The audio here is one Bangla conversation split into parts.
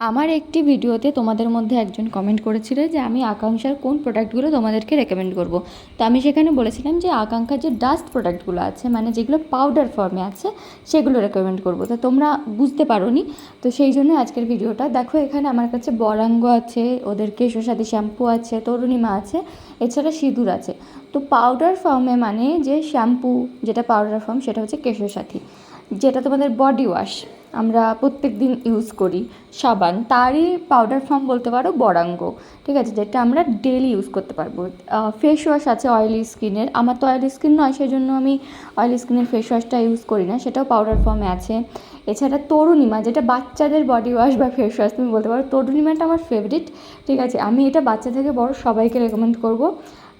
আমার একটি ভিডিওতে তোমাদের মধ্যে একজন কমেন্ট করেছিল যে আমি আকাঙ্ক্ষার কোন প্রোডাক্টগুলো তোমাদেরকে রেকমেন্ড করব। তো আমি সেখানে বলেছিলাম যে আকাঙ্ক্ষার যে ডাস্ট প্রোডাক্টগুলো আছে মানে যেগুলো পাউডার ফর্মে আছে, সেগুলো রেকমেন্ড করব। তো তোমরা বুঝতে পারোনি। তো সেই জন্য আজকের ভিডিওটা। দেখো এখানে আমার কাছে বরাঙ্গ আছে ওদের কেশসাথী শ্যাম্পু আছে, তরুণিমা আছে, এছাড়া সিঁদুর আছে। তো পাউডার ফর্মে মানে যে শ্যাম্পু, যেটা পাউডার ফর্ম সেটা হচ্ছে কেশসাথী যেটা তোমাদের বডি ওয়াশ আমরা প্রত্যেক দিন ইউজ করি সাবান। তারই পাউডার ফর্ম বলতে পারো বরাঙ্গ, ঠিক আছে? যেটা আমরা ডেলি ইউজ করতে পারব। ফেস ওয়াশ আছে অয়েলি স্কিনের আমার তো অয়েলি স্কিন নয় সেই জন্য আমি অয়েলি স্কিনের ফেস ওয়াশটা ইউজ করি না। সেটাও পাউডার ফর্মে আছে। এছাড়া তরুণিমা, যেটা বাচ্চাদের বডি ওয়াশ বা ফেস ওয়াশ তুমি বলতে পারো, তরুণিমাটা আমার ফেভারিট ঠিক আছে? আমি এটা বাচ্চা থেকে বড় সবাইকে রেকমেন্ড করব।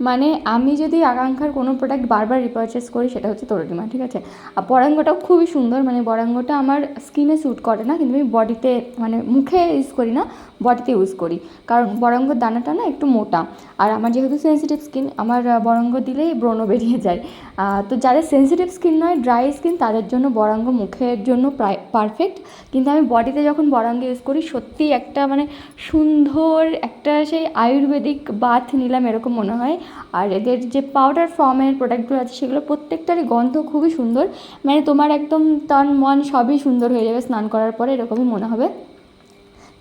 মানে আমি যদি আকাঙ্ক্ষার কোনো প্রোডাক্ট বারবার রিপারচেস করি, সেটা হচ্ছে তরুণিমা, ঠিক আছে? আর বরাঙ্গটাও খুবই সুন্দর মানে বরাঙ্গটা আমার স্কিনে স্যুট করে না, কিন্তু আমি বডিতে মানে মুখে ইউজ করি না বডিতে ইউজ করি। কারণ বরাঙ্গর দানাটা না একটু মোটা। আর আমার যেহেতু সেন্সিটিভ স্কিন আমার বরাঙ্গ দিলেই ব্রণ বেরিয়ে যায়। তো যাদের সেন্সিটিভ স্কিন নয় ড্রাই স্কিন তাদের জন্য বরাঙ্গ মুখের জন্য প্রায় পারফেক্ট কিন্তু আমি বডিতে যখন বরাঙ্গ ইউজ করি, সত্যিই একটা মানে সুন্দর একটা সেই আয়ুর্বেদিক বাথ নিলাম, এরকম মনে হয়। আর এদের যে পাউডার ফর্মের প্রোডাক্টগুলো আছে, সেগুলো প্রত্যেকটারই গন্ধ খুবই সুন্দর। মানে তোমার একদম তন মন সবই সুন্দর হয়ে যাবে স্নান করার পরে, এরকমই মনে হবে।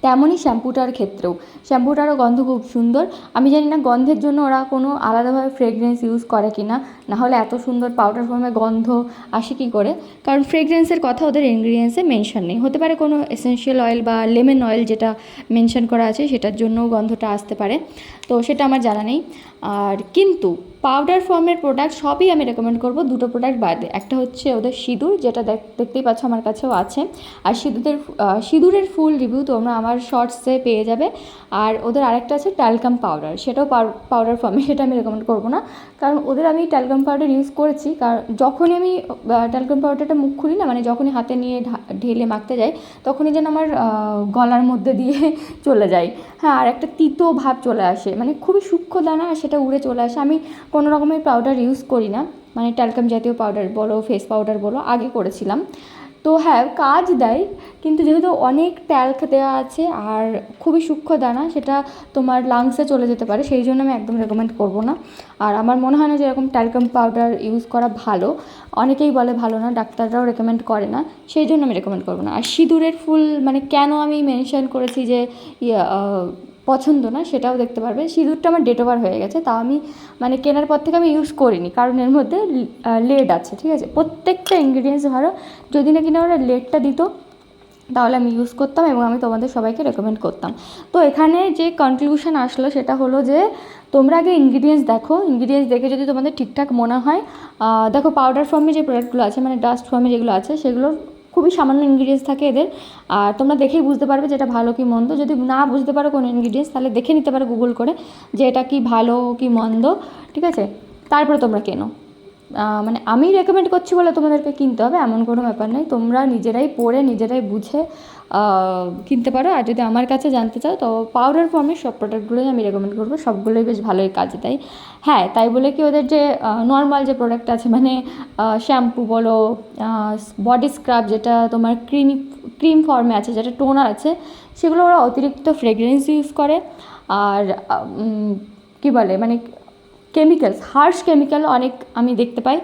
তেমনই শ্যাম্পুটার ক্ষেত্রেও। শ্যাম্পুটারও গন্ধ খুব সুন্দর। আমি জানি না গন্ধের জন্য ওরা কোনো আলাদাভাবে ফ্রেগরেন্স ইউজ করে কি না নাহলে এত সুন্দর পাউডার ফর্মে গন্ধ আসে কী করে? কারণ ফ্রেগরেন্সের কথা ওদের ইনগ্রিডিয়েন্টসে মেনশন নেই। হতে পারে কোনো এসেনশিয়াল অয়েল বা লেমন অয়েল যেটা মেনশন করা আছে, সেটার জন্য গন্ধটা আসতে পারে। তো সেটা আমার জানা নেই। আর কিন্তু পাউডার ফর্মের প্রোডাক্ট সবই আমি রেকমেন্ড করব দুটো প্রোডাক্ট বাদে। একটা হচ্ছে ওদের সিঁদুর, যেটা দেখ- দেখতেই পাচ্ছ আমার কাছেও আছে। আর সিঁদুরের সিঁদুরের ফুল রিভিউ তোমরা আমার শর্টসে পেয়ে যাবে। আর ওদের আরেকটা আছে ট্যালকাম পাউডার সেটাও পাউডার ফর্মে সেটা আমি রেকমেন্ড করব না। কারণ ওদের আমি ট্যালকাম পাউডার ইউজ করেছি, কারণ যখনই আমি ট্যালকাম পাউডারটা মুখ খুলি না মানে যখনই হাতে নিয়ে ঢেলে মাখতে যাই, তখনই যেন আমার গলার মধ্যে দিয়ে চলে যায়। হ্যাঁ আর একটা তিতো ভাব চলে আসে মানে খুবই সূক্ষ্ম দানা আর সেটা উড়ে চলে আসে। আমি কোনো রকমের পাউডার ইউজ করি না। মানে ট্যালকাম জাতীয় পাউডার বলো ফেস পাউডার বলো, আগে করেছিলাম। তো হ্যাঁ কাজ দেয়, কিন্তু যেহেতু অনেক ট্যাল্ক দেওয়া আছে আর খুবই সূক্ষ্ম দানা, সেটা তোমার লাংসে চলে যেতে পারে, সেই জন্য আমি একদম রেকমেন্ড করব না। আর আমার মনে হয় না যে এরকম ট্যালকাম পাউডার ইউজ করা ভালো। অনেকেই বলে ভালো না, ডাক্তাররাও রেকমেন্ড করে না, সেই জন্য আমি রেকমেন্ড করব না। আর সিঁদুরের ফুল মানে কেন আমি মেনশন করেছি যে পছন্দ না, সেটাও দেখতে পারবে। সিঁদুরটা আমার ডেট ওভার হয়ে গেছে, তাও আমি মানে কেনার পর থেকে আমি ইউজ করিনি, কারণ এর মধ্যে লেড আছে, ঠিক আছে? প্রত্যেকটা ইনগ্রিডিয়েন্টস ভালো যদি না কিনা ওরা লেডটা দিত, তাহলে আমি ইউজ করতাম এবং আমি তোমাদের সবাইকে রেকমেন্ড করতাম। তো এখানে যে কনক্লুশন আসলো, সেটা হলো যে, তোমরা আগে ইনগ্রিডিয়েন্টস দেখো। ইনগ্রিডিয়েন্টস দেখে যদি তোমাদের ঠিকঠাক মনে হয় দেখো পাউডার ফর্মে যে প্রোডাক্টগুলো আছে মানে ডাস্ট ফর্মে যেগুলো আছে সেগুলোর খুবই সামান্য ইনগ্রিডিয়েন্টস থাকে এদের। আর তোমরা দেখেই বুঝতে পারবে যেটা ভালো কি মন্দ। যদি না বুঝতে পারো কোনো ইনগ্রিডিয়েন্টস তাহলে দেখে নিতে পারো গুগল করে যে এটা কি ভালো কি মন্দ, ঠিক আছে? তারপরে তোমরা কেনো। মানে আমি রেকমেন্ড করছি বলে তোমাদেরকে কিনতে হবে, এমন কোনো ব্যাপার নেই। তোমরা নিজেরাই পড়ে, নিজেরাই বুঝে কিনতে পারো। আর যদি আমার কাছে জানতে চাও, তো পাউডার ফর্মে সব প্রোডাক্টগুলোই আমি রেকমেন্ড করব। সবগুলোই বেশ ভালোই কাজে দেয়। হ্যাঁ তাই বলে কি ওদের যে নর্মাল যে প্রোডাক্ট আছে মানে শ্যাম্পু বলো বডি স্ক্রাব যেটা তোমার ক্রিম ক্রিম ফর্মে আছে, যেটা টোনার আছে, সেগুলো ওরা অতিরিক্ত ফ্রেগরেন্স ইউজ করে। আর কী বলে মানে কেমিক্যালস হার্শ কেমিক্যাল অনেক আমি দেখতে পাই।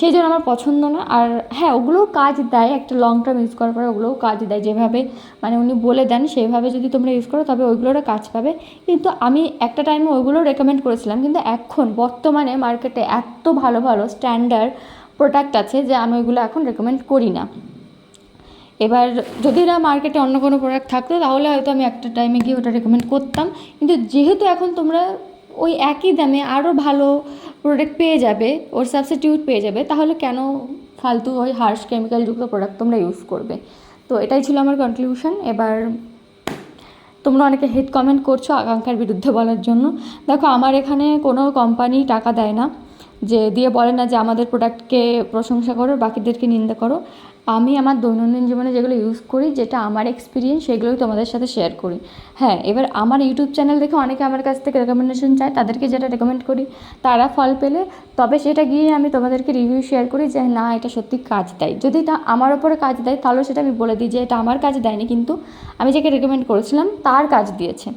সেই জন্য আমার পছন্দ না। আর হ্যাঁ ওগুলোও কাজ দেয়, একটা লং টার্ম ইউজ করার পরে ওগুলোও কাজ দেয়। যেভাবে মানে উনি বলে দেন, সেভাবে যদি তোমরা ইউজ করো, তবে ওইগুলোরও কাজ পাবে। কিন্তু আমি একটা টাইমে ওইগুলো রেকমেন্ড করেছিলাম, কিন্তু এখন বর্তমানে মার্কেটে এত ভালো ভালো স্ট্যান্ডার্ড প্রোডাক্ট আছে যে আমি ওইগুলো এখন রেকমেন্ড করি না। এবার যদি না মার্কেটে অন্য কোনো প্রোডাক্ট থাকতো, তাহলে হয়তো আমি একটা টাইমে গিয়ে ওটা রেকমেন্ড করতাম। কিন্তু যেহেতু এখন তোমরা ওই একই দামে আরও ভালো প্রোডাক্ট পেয়ে যাবে, ওর সাবস্টিটিউট পেয়ে যাবে, তাহলে কেন ফালতু ওই হার্শ কেমিক্যালযুক্ত প্রোডাক্ট তোমরা ইউজ করবে? তো এটাই ছিল আমার কনক্লুশন এবার তোমরা অনেকে হেড কমেন্ট করছ আকাঙ্ক্ষার বিরুদ্ধে বলার জন্য। দেখো, আমার এখানে কোনো কোম্পানি টাকা দেয় না, যে দিয়ে বলে না যে আমাদের প্রোডাক্টকে প্রশংসা করো, বাকিদেরকে নিন্দা করো। আমি আমার দৈনন্দিন জীবনে যেগুলো ইউজ করি, যেটা আমার এক্সপিরিয়েন্স সেগুলোই তোমাদের সাথে শেয়ার করি। হ্যাঁ এবার আমার ইউটিউব চ্যানেল দেখে অনেকে আমার কাছ থেকে রেকমেন্ডেশন চায়, তাদেরকে যেটা রেকমেন্ড করি, তারা ফল পেলে, তবে সেটা গিয়ে আমি তোমাদেরকে রিভিউ শেয়ার করি যে, না, এটা সত্যি কাজ দেয়। যদি তা আমার ওপরে কাজ দেয়, তাহলে সেটা আমি বলে দিই যে, এটা আমার কাজ দেয়নি, কিন্তু আমি যাকে রেকমেন্ড করেছিলাম, তার কাজ দিয়েছে।